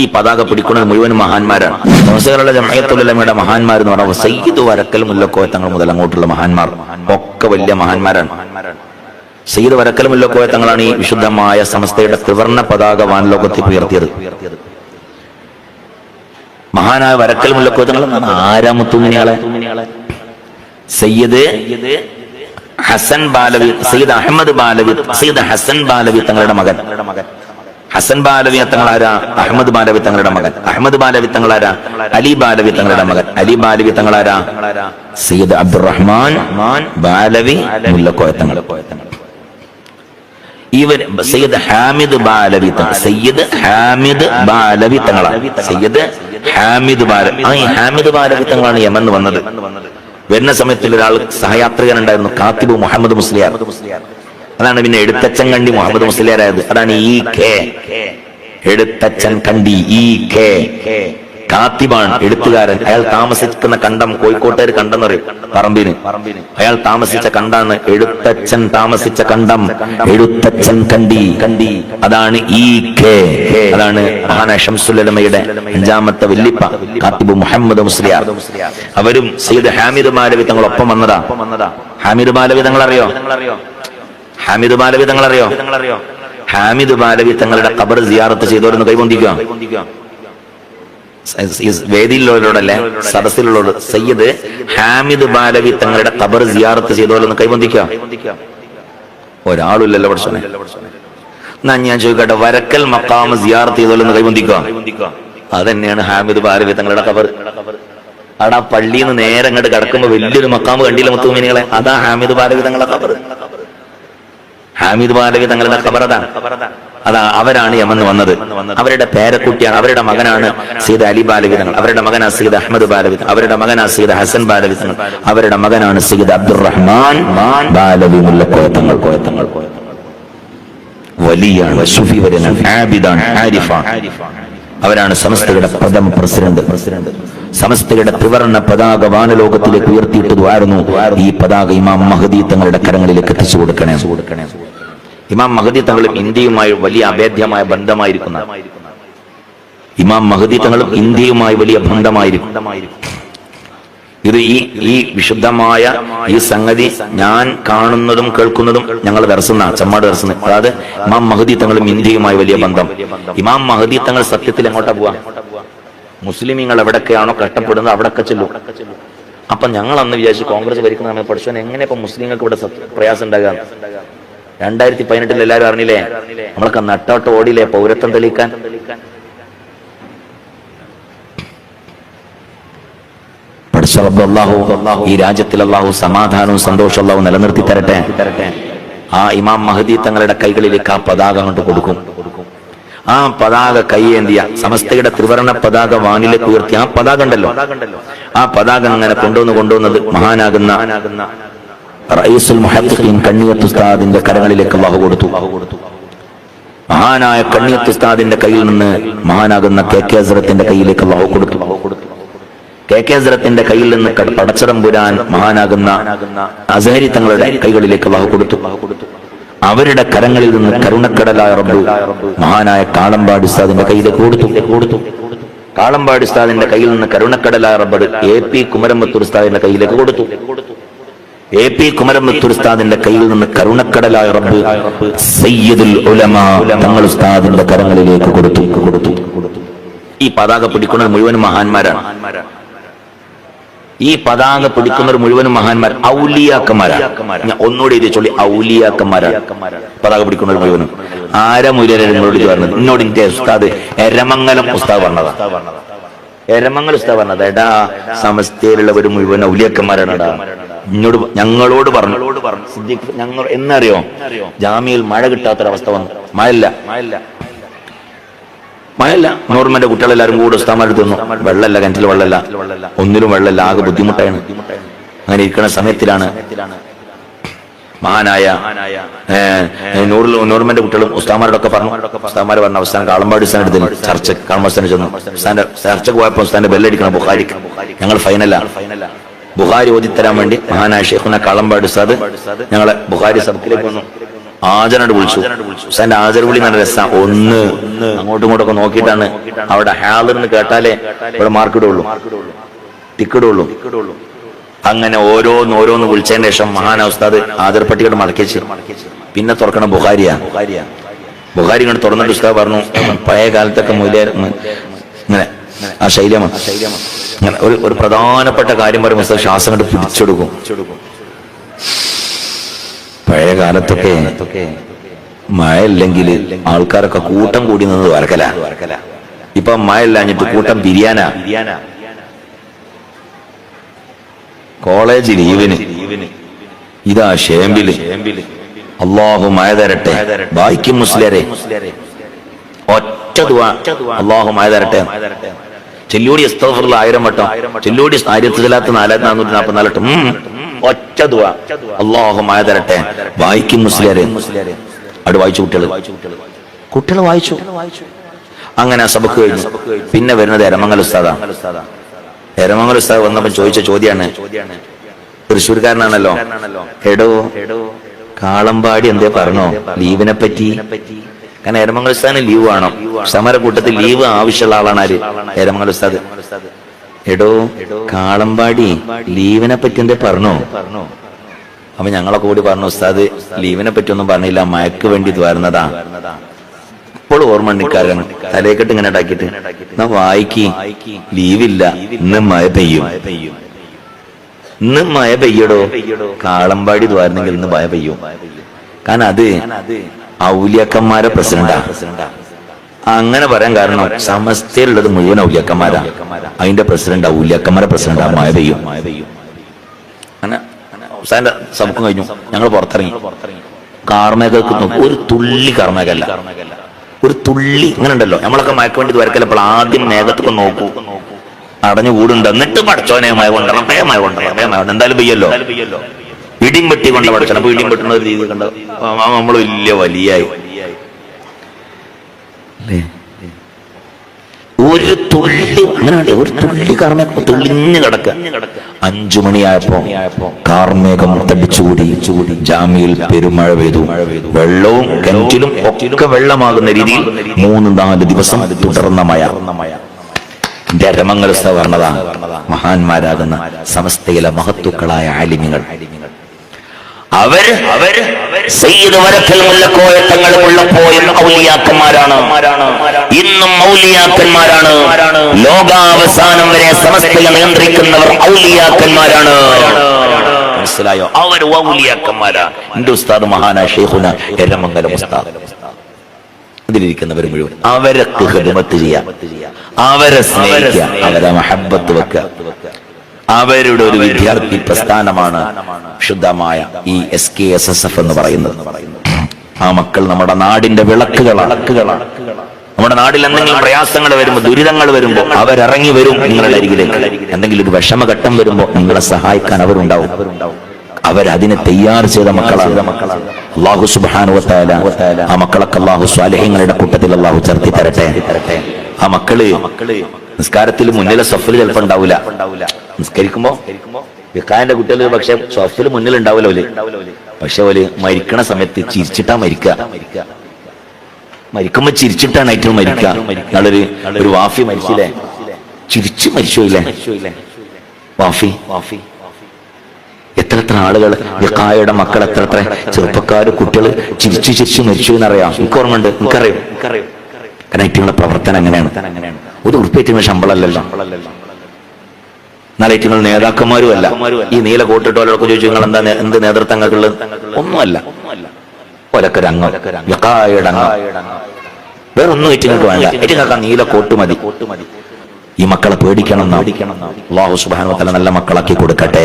ഈ പതാക പിടിക്കുന്നത് മുഴുവൻ മഹാന്മാരാണ്. മുസ്ലിങ്ങളുടെ ജമയത്തുലമയുടെ മഹാന്മാർ എന്ന് പറഞ്ഞാൽ സയ്യിദ് വരക്കൽ മുല്ലക്കോയ തങ്ങൾ മുതൽ അങ്ങോട്ടുള്ള മഹാന്മാർ. ഒക്കെ വലിയ മഹാന്മാരാണ്. സയ്യിദ് വരക്കൽ മുല്ലക്കോയ തങ്ങളാണ് ഈ വിശുദ്ധമായ സമസ്തയുടെ ത്രിവർണ പതാക വാൻലോകത്തിൽ ഉയർത്തിയത്. മഹാനായ വരക്കൽ മുല്ലക്കോയ തങ്ങൾ സയ്യിദ് ഹസൻ ബാലവി സയ്യിദ് അഹമ്മദ് ബാലവി സയ്യിദ് ഹസൻ ബാലവി തങ്ങളുടെ മകൻ. ഹസൻ ബാലവി തങ്ങളാരാ? അഹമ്മദ് ബാലവി തങ്ങളുടെ മകൻ. അഹമ്മദ് ബാലവി തങ്ങളാരാ? അലി ബാലവി തങ്ങളുടെ മകൻ. അലി ബാലവി തങ്ങളാരാ? സയ്യിദ് അബ്ദുറഹ്മാൻ ബാലവി മുല്ലക്കോയത്തങ്ങൾ ഇവർ സയ്യിദ് ഹാമിദ് ബാലവി സയ്യിദ് ഹാമിദ് ബാലവി തങ്ങളാണ്. സയ്യിദ് ഹാമിദ് ബാല ഹാമിദ് ബാലവി തങ്ങളാണ് യമൻ വന്നത്. വരുന്ന സമയത്തിൽ ഒരാൾ സഹയാത്രികൻ ഉണ്ടായിരുന്നു. കാത്തിബ് മുഹമ്മദ് മുസ്ലിയാർ. അതാണ് പിന്നെ എഴുത്തച്ഛൻ കണ്ടി മുഹമ്മദ് മുസ്ലിയാരായത്. അതാണ് ഈ കെ. എഴുത്തച്ഛൻ കണ്ടി ഈ കെ. കാത്തിബാണ് എഴുത്തുകാരൻ. അയാൾ താമസിക്കുന്ന കണ്ടം കോഴിക്കോട്ടുകാർ കണ്ടെന്ന് പറയും. പറമ്പിന്. അയാൾ താമസിച്ച കണ്ടാണ് എഴുത്തച്ഛൻ താമസിച്ച കണ്ടം. എഴുത്തച്ഛൻ കണ്ടി. കണ്ടി അതാണ് ഈ കെ. അതാണ് മഹാന അഞ്ചാമത്തെ വല്ലിപ്പ കാത്തിബ് മുഹമ്മദ് മുസ്ലിയാർ. അവരും സയ്യിദ് ഹാമിദ് മാലവി തങ്ങളൊപ്പം വന്നതാ. ഹാമിദ് മാലവി തങ്ങൾ അറിയോ ഹാമിദ് ബാലവി തങ്ങൾ അറിയോ ഹാമിദ് ബാലവി തങ്ങളുടെ ഖബർ സിയാറത്ത് ചെയ്തവരൊന്ന് കൈപൊന്തിക്കുക. വേദിയിലുള്ളവരോടല്ലേ? സദസ്സിലുള്ളവർ സയ്യിദ് ഹാമിദ് ബാലവി തങ്ങളുടെ ഖബർ സിയാറത്ത് ചെയ്തോരെന്ന് കൈബന്ധിക്കുക ഒരാളില്ലല്ലോ പഠിച്ചോനെ എന്നാ ഞാൻ ചോദിക്കട്ടെ വരക്കൽ മക്കാമ് സിയാറത്ത് ചെയ്തോലൊന്ന് കൈബന്ധിക്കുക അതന്നെയാണ് ഹാമിദ് ബാലവി തങ്ങളുടെ ഖബർ. അവിടെ ആ പള്ളിയിൽ നിന്ന് നേരെ അങ്ങോട്ട് കിടക്കുമ്പോ വലിയൊരു മക്കാമ് കണ്ടില്ല മുത്തുമിനികളെ? അതാ ഹാമിദ് ബാലവി തങ്ങളുടെ ഖബർ. ഹാമിദ് ബാലവി തങ്ങളുടെ ഖബറതാണ്. അതാ അവരാണ് യമന്ന് വന്നത്. അവരുടെ പേരക്കുട്ടിയാണ് അവരുടെ മകനാണ് സീദ് അലി ബാലവി തങ്ങൾ. അവരുടെ മകനാ സീദ് അഹമ്മദ് ബാലവി അവരുടെ മകനാ സീദ് ഹസൻ ബാലവി തങ്ങൾ. അവരുടെ മകനാണ് സീദ് അബ്ദുറഹ്മാൻ ബാലവി മുല്ലക്കോയ തങ്ങൾ കോയത്തങ്ങൾ വലിയാണ് സുഫി വരനാണ് ആബിദാണ് ആരിഫാണ് അവരാണ് സമസ്തയുടെ പ്രഥമ പ്രസിഡന്റ്. പ്രസിഡന്റ് സമസ്തയുടെ ത്രിവർണ പതാക വാനലോകത്തിലേക്ക് ഉയർത്തിയിട്ടതുമായിരുന്നു ഈ പതാക ഇമാം മഹദീ തങ്ങളുടെ കരങ്ങളിലേക്ക് എത്തിച്ചു കൊടുക്കണേ കൊടുക്കണേ. ഇമാം മഹദി തങ്ങളും ഇന്ത്യയുമായി വലിയ അഭേദ്യമായ ബന്ധമായിരിക്കുന്ന ഇമാം മഹദി തങ്ങളും ഇന്ത്യയുമായി വലിയ ബന്ധമായിരിക്കും. ഇത് ഈ ഈ വിശുദ്ധമായ ഈ സംഗതി ഞാൻ കാണുന്നതും കേൾക്കുന്നതും ഞങ്ങൾ ദർശന ചമ്മാട് ദർശന അതായത് ഇമാം മഹദി തങ്ങളും ഇന്ത്യയുമായി വലിയ ബന്ധം. ഇമാം മഹദി തങ്ങൾ സത്യത്തിൽ എങ്ങോട്ടാ പോവാ? മുസ്ലിമീങ്ങൾ എവിടൊക്കെയാണോ കഷ്ടപ്പെടുന്നത് അവിടൊക്കെ ചെല്ലു. അപ്പൊ ഞങ്ങൾ അന്ന് വിചാരിച്ചു കോൺഗ്രസ് ഭരിക്കുന്ന സമയത്ത് പഠിച്ചവൻ എങ്ങനെ ഇപ്പൊ മുസ്ലിങ്ങൾക്ക് ഇവിടെ പ്രയാസം ഉണ്ടാകാം രണ്ടായിരത്തി പതിനെട്ടിൽ എല്ലാവരും അറിഞ്ഞില്ലേ? നമ്മളൊക്കെ നട്ടോട്ട് ഓടിയില്ലേ പൗരത്വം തെളിയിക്കാൻ? ഈ രാജ്യത്തിൽ അള്ളാഹു സമാധാനവും സന്തോഷവും നിലനിർത്തി തരട്ടെ. ആ ഇമാം മഹദി തങ്ങളുടെ കൈകളിലേക്ക് ആ പതാക കൊണ്ട് കൊടുക്കും. ആ പതാക കൈയേന്തിയ സമസ്തയുടെ ത്രിവർണ പതാക വാനിലേക്ക് ഉയർത്തി ആ പതാക ഉണ്ടല്ലോ. ആ പതാക അങ്ങനെ കൊണ്ടുവന്ന് കൊണ്ടുവന്നത് മഹാനാകുന്ന റയീസുൽ മുഹദ്ദിഖീൻ കണ്ണിയത്ത് ഉസ്താദിന്റെ കരങ്ങളിലേക്ക് അള്ളാഹു കൊടുത്തു. മഹാനായ കണ്ണിയത്ത് ഉസ്താദിന്റെ കയ്യിൽ നിന്ന് മഹാനാകുന്ന കെ കെ ഹസ്രത്തിന്റെ കയ്യിലേക്ക് അള്ളാഹു കൊടുത്തു. കെ കെ ഹസ്രത്തിന്റെ കയ്യിൽ നിന്ന് കട- പടച്ചടം പുരാൻ മഹാനാകുന്ന അസഹരി തങ്ങളുടെ കൈകളിലേക്ക് അള്ളാഹു കൊടുത്തു. അവരുടെ കരങ്ങളിൽ നിന്ന് കരുണക്കടലായ റബ്ബു മഹാനായ കാളമ്പാടി ഉസ്താദിന്റെ കയ്യിലേക്ക് കൊടുത്തു. കൊടുത്തു കാളമ്പാടി ഉസ്താദിന്റെ കയ്യിൽ നിന്ന് കരുണക്കടലായ റബ്ബ് എ പി കുമരമ്പത്തൂർ ഉസ്താദിന്റെ കയ്യിലേക്ക് കൊടുത്തു കൊടുത്തു. എ പി കുമരമ്പത്തൂർ ഉസ്താദിന്റെ കയ്യിൽ നിന്ന് കരുണക്കടലായ റബ്ബ് സയ്യിദുൽ ഉലമ തങ്ങൾ ഉസ്താദിന്റെ കരങ്ങളിലേക്ക് കൊടുത്തു. കൊടുത്തു ഈ പതാക പിടിക്കുന്നത് മുഴുവൻ മഹാന്മാരാണ്. ഈ പതാക പിടിക്കുന്നവർ മുഴുവനും മഹാന്മാർ ഔലിയാക്കന്മാരാണ്. ഞാൻ ഒന്നുകൂടി എഴുതി ചൊല്ലി ഔലിയാക്കന്മാരാണ്. പതാക പിടിക്കുന്നവർ മുഴുവനും. ആര ഇത് പറഞ്ഞത്? എന്നോട് എന്റെ ഉസ്താദ് എരമംഗലം ഉസ്താദ് പറഞ്ഞതാ. എരമംഗലം ഉസ്താദ് പറഞ്ഞത്. എടാ സമസ്തയിലുള്ളവർ മുഴുവൻ ഔലിയാക്കന്മാരാണ് എന്നോട് ഞങ്ങളോട് പറഞ്ഞു. സിദ്ദീഖ് ഞങ്ങൾ എന്നറിയോ? ജാമ്യയിൽ മഴ കിട്ടാത്തൊരവസ്ഥ വന്നു. മഴയില്ല. മഴയില്ല. മഴയല്ല നോർമന്റെ കുട്ടികളെല്ലാരും കൂടെ ഉസ്താമാരുടെ തിന്നു. വെള്ളമല്ല കിണറ്റിൽ വെള്ളമല്ല. ഒന്നിലും വെള്ളമല്ല. ആകെ ബുദ്ധിമുട്ടാണ്. അങ്ങനെ ഇരിക്കുന്ന സമയത്തിലാണ് മഹാനായ നൂറിൽ നൂറുമന്റെ കുട്ടികളും ഉസ്താമാരോടൊക്കെ പറഞ്ഞു. ഉസ്താമാർ പറഞ്ഞ അവസാനം കാളമ്പാടി ഉസ്താൻ എടുത്തു ചർച്ച കാളമ്പാടി ചെന്നു. ചർച്ചക്ക് പോയപ്പോൾ ഉസ്താന്റെ ബെല്ലടിക്കണം ബുഹാരിക്ക് ഞങ്ങൾ ഫൈനലാണ് ബുഹാരി ഓതിത്തരാൻ വേണ്ടി മഹാനായ ഷെയ്ഖുന കളമ്പാട് ഉസ്താദ് ഞങ്ങളെ ബുഹാരി സബക്കിലേക്ക് വന്നു. ആചരണോട് വിളിച്ചു. ഉസ്താന്റെ ആചര വിളി നല്ല രസം. ഒന്ന് അങ്ങോട്ടും ഇങ്ങോട്ടും ഒക്കെ നോക്കിയിട്ടാണ് അവിടെ ഹാദറിന് കേട്ടാലേ ഇവിടെ മാർക്കിടുള്ളൂ ടിക്കിടുള്ളൂ അങ്ങനെ ഓരോന്ന് ഓരോന്ന് വിളിച്ചതിന് ശേഷം മഹാന ഉസ്താദ് ആദർ പട്ടികയുടെ മടക്കിച്ച്. പിന്നെ തുറക്കണം ബുഹാരിയാ ബുഹാരി ഇങ്ങോട്ട് തുറന്നിട്ട് ഉസ്താദ് പറഞ്ഞു പഴയ കാലത്തൊക്കെ മൂല്യ ഇങ്ങനെ ആ ശൈലമാണ് അങ്ങനെ ഒരു ഒരു പ്രധാനപ്പെട്ട കാര്യം പറയുമ്പോൾ സാർ ശ്വാസം കണ്ട് പിടിച്ചെടുക്കും. പഴയ കാലത്തൊക്കെ മഴ ഇല്ലെങ്കിൽ ആൾക്കാരൊക്കെ കൂട്ടം കൂടി നിന്ന് വരക്കല. ഇപ്പൊ മഴ ഇല്ലാഞ്ഞിട്ട് കൂട്ടം ബിരിയാന. കോളേജ് ലീവിന്. ഇതാ ഷേമ്പിൽ അള്ളാഹു മഴ തരട്ടെ. ബാക്കി മുസ്ലിയരെ ഒറ്റ ദുആ. അള്ളാഹു മഴ തരട്ടെ. ചെല്ലൂടി അസ്തഫറുള്ള ആയിരം വട്ടം. ചെല്ലൂടി ആയിരത്തി തൊള്ളായിരത്തി നാലായിരത്തി നാനൂറ്റി നാൽപ്പത്തിനാല് വട്ടം. ഒറ്റ അള്ളാഹു മായ തരട്ടെ. വായിക്കും മുസ്ലിയാരെ. അവിടെ വായിച്ചു കുട്ടികൾ കുട്ടികൾ വായിച്ചു. അങ്ങനെ സബക്ക് കഴിഞ്ഞു. പിന്നെ വരുന്നത് എരമംഗൽ ഉസ്താദാ. എരമംഗൽ ഉസ്താദ് വന്നപ്പോ ചോദിച്ച ചോദ്യാണ്. തൃശ്ശൂർക്കാരനാണല്ലോ. എടോ കാളമ്പാടി എന്തേ പറഞ്ഞോ? ലീവിനെ പറ്റി കാരണം എരമംഗൽ ഉസ്താദിന് ലീവ് വേണം. സമരക്കൂട്ടത്തിൽ ലീവ് ആവശ്യമുള്ള ആളാണ് ആര്? എരമംഗൽ ഉസ്താദ്. എടോ കാളമ്പാടി ലീവിനെ പറ്റി എന്തേ പറഞ്ഞോ? അപ്പൊ ഞങ്ങളൊക്കെ കൂടി പറഞ്ഞു ഉസ്താദ് ലീവിനെ പറ്റി ഒന്നും പറഞ്ഞില്ല മയക്ക് വേണ്ടി വരുന്നതാ. ഇപ്പോൾ ഓർമ്മ ഉണ്ണിക്കാരൻ തലേക്കെട്ട് ഇങ്ങനെ ഉണ്ടാക്കിയിട്ട് എന്നാ വായിക്ക്. ലീവില്ല ഇന്ന് മഴ പെയ്യും. ഇന്ന് മഴ പെയ്യടോ. കാളമ്പാടി ദ്വാരുന്നെങ്കിൽ ഇന്ന് മഴ പെയ്യും. കാരണം അത് ഔലിയക്കന്മാരെ പ്രസിഡന്റാ. അങ്ങനെ പറയാൻ കാരണം സമസ്തയിലുള്ളത് മുഴുവൻ ഔലിയക്കന്മാരാ. അതിന്റെ പ്രസിഡന്റ് ഔലിയക്കന്മാരെ പ്രസിഡന്റാ മഴ പെയ്യും അങ്ങനെ അവസാന്റെ സമുഖം കഴിഞ്ഞു. ഞങ്ങൾ പുറത്തിറങ്ങി. കാർമേകൾക്ക് ഒരു തുള്ളി കാർമേകല്ല ഒരു തുള്ളി ഇങ്ങനെ ഉണ്ടല്ലോ. നമ്മളൊക്കെ മയക്ക വേണ്ടി വരക്കല്ലപ്പോൾ ആദ്യം മേഘത്തൊക്കെ നോക്കൂ. അടഞ്ഞു കൂടുണ്ട് എന്നിട്ട് പടച്ചോനെ മയ കൊണ്ടണം. ഭയ മയ കൊണ്ടണം. മയ കൊണ്ടണം. എന്തായാലും പെയ്യല്ലോ. ഇടിയും വെട്ടി കൊണ്ട പടച്ചണം അപ്പൊ ഇടിയും വെട്ടുന്ന ഒരു രീതി കണ്ട നമ്മൾ വലിയ വലിയായി. ഒരു തുള്ളി അങ്ങനെ ഒരു തുള്ളി കാർമേഘം തുള്ളിഞ്ഞു കിടക്ക അഞ്ചു മണിയായപ്പോ കാർമേഘം തടിച്ചുകൂടി. ചൂടി ജാമ്യയിൽ പെരുമഴ പെയ്തു. വെള്ളവും കിണറ്റിലും ഒക്കെ വെള്ളമാകുന്ന രീതിയിൽ മൂന്ന് നാല് ദിവസം തുടർന്ന മഴ. എന്റെ രമങ്ങൾ സവർണത മഹാന്മാരാകുന്ന സമസ്തയിലെ മഹത്തുക്കളായ ആലിമ്യങ്ങൾ അവർ അവർ സയ്യിദ് വരക്കൽ മുല്ലക്കോയ തങ്ങൾ ഉള്ളപ്പോയും ഔലിയാക്കന്മാരാണ്. ഇന്നും ഔലിയാക്കന്മാരാണ്. ലോകാവസാനം വരെ സമസ്തയെ നിയന്ത്രിക്കുന്നവർ ഔലിയാക്കന്മാരാണ്. മനസ്സിലായോ? അവർ ഔലിയാക്കന്മാരാ. എന്റെ ഉസ്താദ് മഹാനായ ഷെയ്ഖുന എരമംഗലം ഉസ്താദ്. അതിലിരിക്കുന്നവർ മുഴുവൻ. അവരെ ഹിദ്മത്ത് ചെയ്യാം. അവരെ സ്നേഹിക്കുക. അവരെ മഹബത്ത് വെക്കുക. അവരുടെ ഒരു വിദ്യാർത്ഥി പ്രസ്ഥാനമാണ് ശുദ്ധമായ ഈ S K S S F എന്ന് പറയുന്നത്. ആ മക്കൾ നമ്മുടെ നാടിന്റെ വിളക്കുകളാണ്. നമ്മുടെ നാട്ടിൽ എന്തെങ്കിലും പ്രയാസങ്ങൾ വരുമ്പോൾ ദുരിതങ്ങൾ വരുമ്പോൾ അവരിറങ്ങി വരും നിങ്ങളുടെ അരികിലേക്ക്. എന്തെങ്കിലും ഒരു വിഷമഘട്ടം വരുമ്പോൾ നിങ്ങളെ സഹായിക്കാൻ അവരുണ്ടാവും. അവരതിനെ തയ്യാർ ചെയ്ത മക്കളാണ്. അള്ളാഹു സുബാനു ആ മക്കളൊക്കെ അള്ളാഹു സ്വാലഹ്യങ്ങളുടെ കൂട്ടത്തിൽ അള്ളാഹു ചേർത്തി തരട്ടെ. ആ മക്കൾ നിസ്കാരത്തിൽ മുന്നിലെ സഫൽ ചിലപ്പോ ഉണ്ടാവില്ല നിസ്കരിക്കുമ്പോ വിക്കാന്റെ കുട്ടികൾ പക്ഷെ സഫിൽ മുന്നിൽ ഉണ്ടാവില്ല പക്ഷെ ഓൽ മരിക്കണ സമയത്ത് ചിരിച്ചിട്ടാ മരിക്കുക മരിക്കുമ്പോ ചിരിച്ചിട്ടാണ് ഏറ്റവും മരിക്കുക നല്ലൊരു ഒരു വാഫി മരിച്ചില്ലേ? ചിരിച്ചു മരിച്ചില്ലേ വാഫി? വാഫി എത്ര എത്ര ആളുകൾ വിക്കായുടെ മക്കൾ എത്ര എത്ര ചെറുപ്പക്കാര് കുട്ടികൾ ചിരിച്ചു ചിരിച്ചു മരിച്ചു എന്നറിയാം. എനിക്ക് ഓർമ്മയുണ്ട് എനിക്കറിയും. കാരണം ഏറ്റവും പ്രവർത്തനം അങ്ങനെയാണ്. ഒരു ഉറുപ്പേറ്റുന്ന ശമ്പളമല്ലല്ലോ. എന്നാൽ നിങ്ങൾ നേതാക്കന്മാരും അല്ല ഈ നീല കോട്ടിട്ടോലൊക്കെ ചോദിച്ചു നിങ്ങൾ എന്താ എന്ത് നേതൃത്വങ്ങൾക്കുള്ളത് ഒന്നുമല്ല. ഒലക്കൊരു രംഗം വേറൊന്നും ഏറ്റങ്ങൾക്ക് വേണ്ട. ഏറ്റങ്ങൾക്ക് നീല കോട്ട് മതി. ഈ മക്കളെ പേടിക്കണം അള്ളാഹു തല നല്ല മക്കളാക്കി കൊടുക്കട്ടെ.